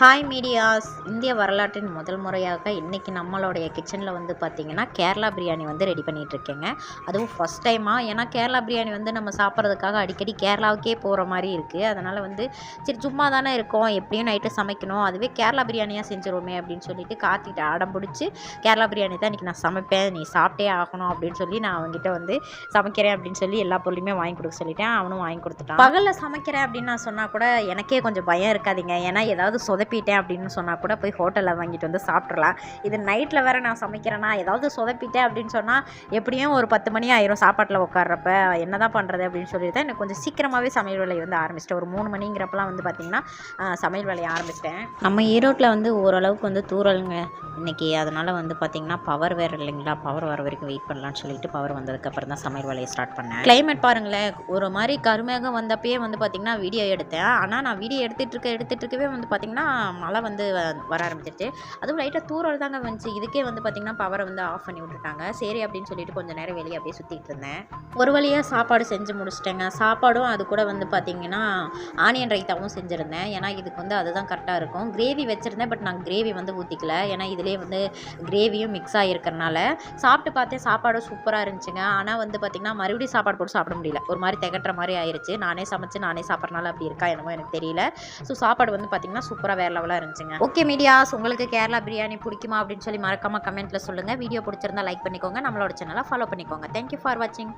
Hi medias இந்திய வரலாற்றின் முதல் முறையாக இன்றைக்கி நம்மளுடைய கிச்சனில் வந்து பார்த்திங்கன்னா கேரளா பிரியாணி வந்து ரெடி பண்ணிகிட்ருக்கேங்க அதுவும் ஃபஸ்ட் டைமாக ஏன்னா கேரளா பிரியாணி வந்து நம்ம சாப்பிட்றதுக்காக அடிக்கடி கேரளாவுக்கே போகிற மாதிரி இருக்குது அதனால் வந்து சரி சும்மா தானே இருக்கோம். எப்படியும் நைட்டு சமைக்கணும். அதுவே கேரளா பிரியாணியாக செஞ்சிருவோமே அப்படின்னு சொல்லிட்டு காத்திட்டு அடம் பிடிச்சி கேரளா பிரியாணி தான் இன்றைக்கி நான் சமைப்பேன். நீ சாப்பிட்டே ஆகணும் அப்படின்னு சொல்லி நான் அவங்ககிட்ட வந்து சமைக்கிறேன் அப்படின்னு சொல்லி எல்லா பொருளையுமே வாங்கி கொடுக்க சொல்லிட்டேன். அவனும் வாங்கி கொடுத்துட்டான். பகலில் சமைக்கிறேன் அப்படின்னு நான் சொன்னால் கூட எனக்கே கொஞ்சம் பயம் இருக்காதிங்க. ஏன்னா ஏதாவது சொதப்பிட்டேன் அப்படின்னு சொன்னால் கூட போய் ஹோட்டலில் வாங்கிட்டு வந்து சாப்பிட்றலாம் இது நைட்டில் வேறு நான் சமைக்கிறேன்னா ஏதாவது சொதப்பிட்டேன் அப்படின்னு சொன்னால் எப்படியும் ஒரு பத்து மணி ஆயிரும் சாப்பாட்டில் உட்கார்றப்ப. என்ன தான் பண்ணுறது அப்படின்னு சொல்லிட்டு தான் எனக்கு கொஞ்சம் சீக்கிரமாகவே சமையல் வேலையை வந்து ஆரம்பிச்சிட்டேன். ஒரு மூணு மணிங்கிறப்பலாம் வந்து பார்த்திங்கன்னா சமையல் வேலையை ஆரம்பிச்சிட்டேன். நம்ம ஈரோட்டில் வந்து ஓரளவுக்கு வந்து தூரலுங்க இன்னைக்கு அதனால் வந்து பார்த்திங்கன்னா பவர் வேறு இல்லைங்களா? பவர் வர வரைக்கும் வெயிட் பண்ணலாம்னு சொல்லிட்டு பவர் வந்ததுக்கப்புறம் தான் சமையல் வேலையை ஸ்டார்ட் பண்ணேன். கிளைமேட் பாருங்களேன். ஒரு மாதிரி கருமேகம் வந்தப்பயே வந்து பார்த்திங்கன்னா வீடியோ எடுத்தேன். ஆனால் நான் வீடியோ எடுத்துகிட்டு இருக்க எடுத்துகிட்டு இருக்கவே வந்து பார்த்திங்கன்னா மழை வந்து வ- வர ஆரம்பிச்சிருச்சு. அதுவும் லைட்டாக தூரல் தாங்க வந்துச்சு. இதுக்கே வந்து பார்த்திங்கன்னா பவரை வந்து ஆஃப் பண்ணி விட்டுட்டாங்க. சரி அப்படின்னு சொல்லிட்டு கொஞ்சம் நேரம் வெளியே அப்படியே சுற்றிட்டு இருந்தேன். ஒரு வழியாக சாப்பாடு செஞ்சு முடிச்சிட்டேங்க. சாப்பாடும் அது கூட வந்து பார்த்திங்கன்னா ஆனியன் ரைத்தாவும் செஞ்சுருந்தேன். ஏன்னா இதுக்கு வந்து அதுதான் கரெக்டாக இருக்கும். கிரேவி வச்சுருந்தேன் பட் நான் கிரேவி வந்து ஊற்றிக்கல ஏன்னா இதிலே வந்து கிரேவியும் மிக்ஸ் ஆகிருக்கறனால சாப்பிட்டு பார்த்தேன். சாப்பாடும் சூப்பராக இருந்துச்சுங்க. ஆனால் வந்து பார்த்திங்கன்னா மறுபடியும் சாப்பாடு போட்டு சாப்பிட முடியல. ஒரு மாதிரி திகட்டுற மாதிரி ஆயிடுச்சு நானே சமைச்சு நானே சாப்பிட்றனால அப்படி இருக்கா என்னமோ எனக்கு தெரியல. ஸோ சாப்பாடு வந்து பார்த்திங்கன்னா சூப்பராக லெவலாக இருந்துச்சுங்க. ஓகே மீடியாஸ் உங்களுக்கு கேரளா பிரியாணி பிடிக்குமா அப்படின்னு சொல்லி மறக்காமல் கமெண்ட்டில் சொல்லுங்கள் வீடியோ பிடிச்சிருந்தா லைக் பண்ணிக்கோங்க. நம்மளோட சேனலை ஃபாலோ பண்ணிக்கோங்க. தேங்க்யூ ஃபார் வாட்சிங்